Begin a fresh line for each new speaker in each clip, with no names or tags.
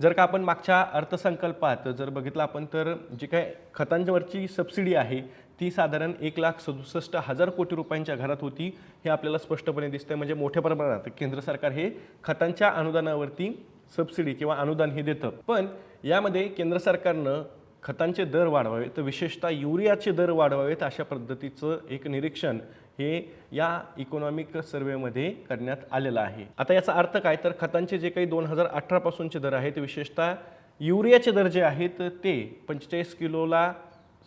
जर का आपण मागच्या अर्थसंकल्पात जर बघितलं आपण तर जी काय खतांवरची सबसिडी आहे ती साधारण एक लाख सदुसष्ट हजार कोटी रुपयांच्या घरात होती हे आपल्याला स्पष्टपणे दिसतंय. म्हणजे मोठ्या प्रमाणात केंद्र सरकार हे खतांच्या अनुदानावरती सबसिडी किंवा अनुदान हे देतं. पण यामध्ये केंद्र सरकारनं खतांचे दर वाढवावेत विशेषतः युरियाचे दर वाढवावेत अशा पद्धतीचं एक निरीक्षण हे या इकॉनॉमिक सर्वेमध्ये करण्यात आलेलं आहे. आता याचा अर्थ काय? तर खतांचे जे काही दोन हजार अठरापासूनचे दर आहेत विशेषतः युरियाचे दर जे आहेत ते पंचेचाळीस किलोला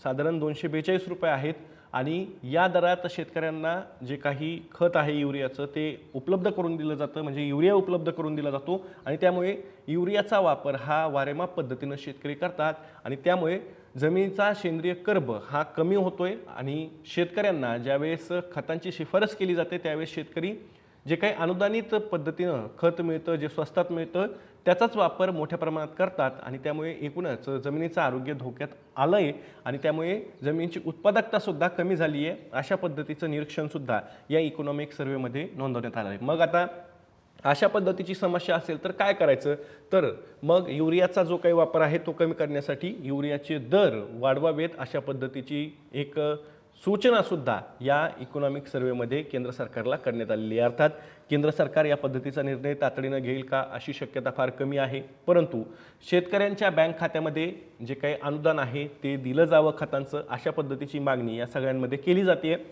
साधारण दोनशे बेचाळीस रुपये आहेत. आणि या दरात शेतकऱ्यांना जे काही खत आहे युरियाचं ते उपलब्ध करून दिलं जातं. म्हणजे युरिया उपलब्ध करून दिला जातो आणि त्यामुळे युरियाचा वापर हा वारेमाप पद्धतीनं शेतकरी करतात आणि त्यामुळे जमिनीचा सेंद्रिय कर्ब हा कमी होतोय आणि शेतकऱ्यांना ज्यावेळेस खतांची शिफारस केली जाते त्यावेळेस शेतकरी जे काही अनुदानित पद्धतीनं खत मिळतं जे स्वस्तात मिळतं त्याचाच वापर मोठ्या प्रमाणात करतात आणि त्यामुळे एकूणच जमिनीचं आरोग्य धोक्यात आलं आहे आणि त्यामुळे जमिनीची उत्पादकतासुद्धा कमी झाली आहे अशा पद्धतीचं निरीक्षणसुद्धा या इकॉनॉमिक सर्वेमध्ये नोंदवण्यात आलं आहे मग आता अशा पद्धतीची समस्या असेल तर काय करायचं? तर मग युरियाचा जो काही वापर आहे तो कमी करण्यासाठी युरियाचे दर वाढवावेत अशा पद्धतीची एक सूचनासुद्धा या इकॉनॉमिक सर्वेमध्ये केंद्र सरकारला करण्यात आलेली आहे. अर्थात केंद्र सरकार या पद्धतीचा निर्णय तातडीनं घेईल का अशी शक्यता फार कमी आहे. परंतु शेतकऱ्यांच्या बँक खात्यामध्ये जे काही अनुदान आहे ते दिलं जावं खतांचं अशा पद्धतीची मागणी या सगळ्यांमध्ये केली जाते.